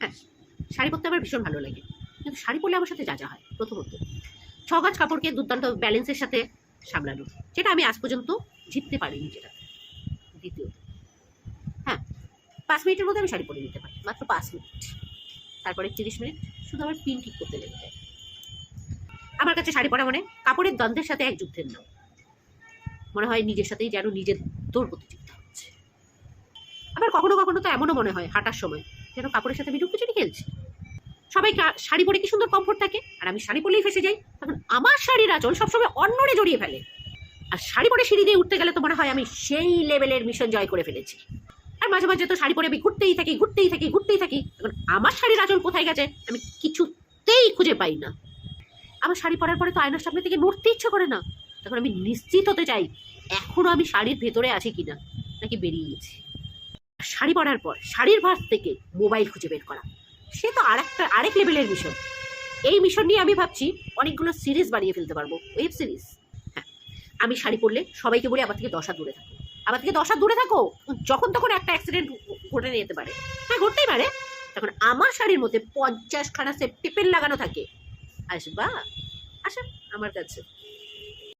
হ্যাঁ শাড়ি পরতে আমার ভীষণ ভালো লাগে। কিন্তু শাড়ি পরলে আমার সাথে যা যা হয়, প্রথমত। ছ গাছ কাপড়কে দুর্দান্ত ব্যালেন্সের সাথে সামলানো, যেটা আমি আজ পর্যন্ত জিততে পারিনি যেটা দ্বিতীয়ত হ্যাঁ পাঁচ মিনিটের মধ্যে আমি শাড়ি পরে নিতে পারি, মাত্র পাঁচ মিনিট। তারপরে তিরিশ মিনিট শুধু আমার পিন ঠিক করতে লেগে যায়। আমার কাছে শাড়ি পরা মানে কাপড়ের দ্বন্দ্বের সাথে এক যুদ্ধের নাম। মনে হয় নিজের সাথেই যেন নিজের দৌড় প্রতিযোগিতা হচ্ছে। আবার কখনো কখনো তো এমনও মনে হয়, হাঁটার সময় যেন কাপড়ের সাথে আমি লুকোচুরি খেলছি। সবাই শাড়ি পরে কি সুন্দর কমফোর্ট থাকে? আর আমি শাড়ি পরলেই ফেসে যাই। তখন আমার শাড়ির আঁচল সবসময় অন্যরে জড়িয়ে ফেলে। আর শাড়ি পরে সিঁড়ি দিয়ে উঠতে গেলে তো মনে হয় আমি সেই লেভেলের মিশন জয় করে ফেলেছি। আর মাঝে মাঝে তো শাড়ি পরে আমি ঘুরতেই থাকি ঘুরতেই থাকি ঘুরতেই থাকি। এখন আমার শাড়ির আঁচল কোথায় গেছে আমি কিছুতেই খুঁজে পাই না। আমার শাড়ি পরার পরে তো আয়নার সামনে থেকে নড়তে ইচ্ছে করে না। তখন আমি নিশ্চিত হতে চাই, এখনও আমি শাড়ির ভেতরে আছি কিনা, নাকি বেরিয়ে গেছি। শাড়ি পরার পর, শাড়ির ভাস থেকে মোবাইল খুঁজে বের করা। সে তো আরেকটা, আরেক লেভেলের মিশন এই মিশন নিয়ে আমি ভাবছি অনেকগুলো সিরিজ বানিয়ে ফেলতে পারব ওয়েব সিরিজ হ্যাঁ আমি শাড়ি পরলে সবাইকে বলি, আমার থেকে দশা দূরে থাকো। আমার থেকে দশা দূরে থাকো। যখন তখন একটা অ্যাক্সিডেন্ট ঘটে যেতে পারে। হ্যাঁ ঘটতেই পারে। তখন আমার শাড়ির মধ্যে পঞ্চাশ খানা সেফটি পেন লাগানো থাকে। আসবা আসা আমার কাছে।